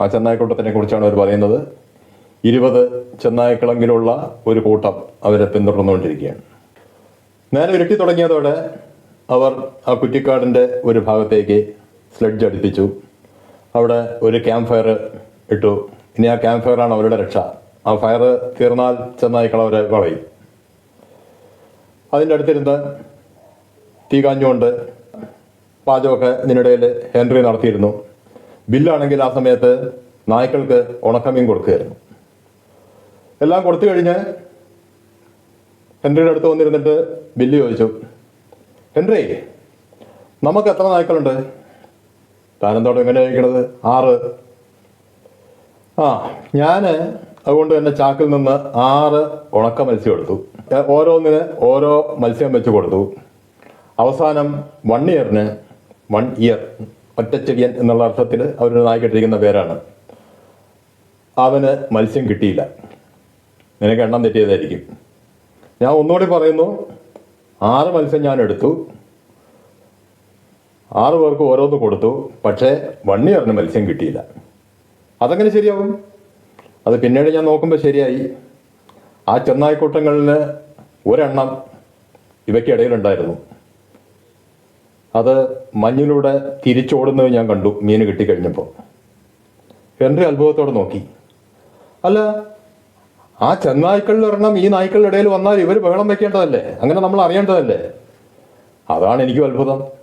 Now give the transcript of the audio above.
ആ ചെന്നായക്കൂട്ടത്തിനെ കുറിച്ചാണ് അവർ പറയുന്നത്. ഇരുപത് ചെന്നായ്ക്കളെങ്കിലുള്ള ഒരു കൂട്ടം അവരെ പിന്തുടർന്നുകൊണ്ടിരിക്കുകയാണ്. നേരെ ഇരുട്ടി തുടങ്ങിയതോടെ അവർ ആ കുറ്റിക്കാടിന്റെ ഒരു ഭാഗത്തേക്ക് സ്ലഡ്ജ് അടുപ്പിച്ചു. അവിടെ ഒരു ക്യാമ്പ് ഫയർ ഇട്ടു. ഇനി ആ ക്യാമ്പ് ഫയറാണ് അവരുടെ രക്ഷ. ആ ഫയർ തീർന്നാൽ ചെന്നായ്ക്കൾ അവരെ വളയും. അതിന്റെ അടുത്തിരുന്ന് തീ കാഞ്ഞുകൊണ്ട് പാചകമൊക്കെ ഇതിനിടയിൽ ഹെൻറി നടത്തിയിരുന്നു. ബില്ലാണെങ്കിൽ ആ സമയത്ത് നായ്ക്കൾക്ക് ഉണക്കമീൻ കൊടുക്കുകയായിരുന്നു. എല്ലാം കൊടുത്തു കഴിഞ്ഞ് ഹെൻറിയുടെ അടുത്ത് വന്നിരുന്നിട്ട് ബില്ല് ചോദിച്ചു ഹെൻറി നമുക്ക് എത്ര നായ്ക്കളുണ്ട്? താനെന്തോടെ എങ്ങനെ ചോദിക്കണത്? ആറ്. ആ ഞാൻ അതുകൊണ്ട് തന്നെ ചാക്കിൽ നിന്ന് ആറ് ഉണക്ക മത്സ്യം എടുത്തു. ഓരോന്നിന് ഓരോ മത്സ്യം വെച്ച് കൊടുത്തു. അവസാനം വൺ ഇയറിന് വൺ ഇയർ ഒറ്റച്ചെടിയൻ എന്നുള്ള അർത്ഥത്തിൽ അവരുടെ നായ്ക്കിട്ടിരിക്കുന്ന പേരാണ്. അവന് മത്സ്യം കിട്ടിയില്ല. നിനക്ക് എണ്ണം തെറ്റിയതായിരിക്കും. ഞാൻ ഒന്നുകൂടി പറയുന്നു ആറ് മത്സ്യം ഞാൻ എടുത്തു. ആറ് പേർക്ക് ഓരോന്ന് കൊടുത്തു പക്ഷേ വണ്ണി ഇയറിന് മത്സ്യം കിട്ടിയില്ല. അതങ്ങനെ ശരിയാവും? അത് പിന്നീട് ഞാൻ നോക്കുമ്പോൾ ശരിയായി. ആ ചെന്നായിക്കൂട്ടങ്ങളിൽ ഒരെണ്ണം ഇവയ്ക്കിടയിലുണ്ടായിരുന്നു അത് മഞ്ഞിലൂടെ തിരിച്ചോടുന്നത് ഞാൻ കണ്ടു മീൻ കിട്ടിക്കഴിഞ്ഞപ്പോൾ. എന്റെ അത്ഭുതത്തോടെ നോക്കി. അല്ല ആ ചെന്നായ്ക്കളിൽ ഒരെണ്ണം ഈ നായ്ക്കളുടെ ഇടയിൽ വന്നാൽ ഇവർ ബഹളം വെക്കേണ്ടതല്ലേ? അങ്ങനെ നമ്മൾ അറിയേണ്ടതല്ലേ? അതാണ് എനിക്കും അത്ഭുതം.